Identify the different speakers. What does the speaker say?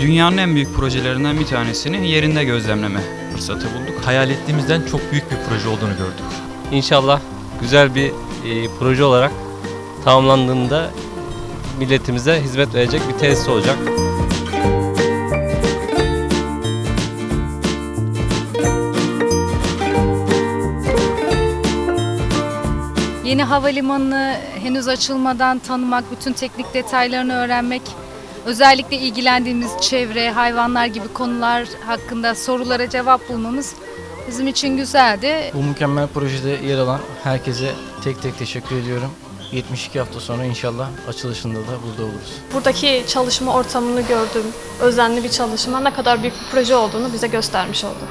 Speaker 1: Dünyanın en büyük projelerinden bir tanesini yerinde gözlemleme fırsatı bulduk.
Speaker 2: Hayal ettiğimizden çok büyük bir proje olduğunu gördük.
Speaker 3: İnşallah güzel bir e, proje olarak tamamlandığında milletimize hizmet verecek bir tesis olacak.
Speaker 4: Yeni havalimanını henüz açılmadan tanımak, bütün teknik detaylarını öğrenmek, özellikle ilgilendiğimiz çevre, hayvanlar gibi konular hakkında sorulara cevap bulmamız bizim için güzeldi.
Speaker 5: Bu mükemmel projede yer alan herkese tek tek teşekkür ediyorum. 72 hafta sonra inşallah açılışında da burada oluruz.
Speaker 6: Buradaki çalışma ortamını gördüm. Özenli bir çalışma. Ne kadar büyük bir proje olduğunu bize göstermiş oldu.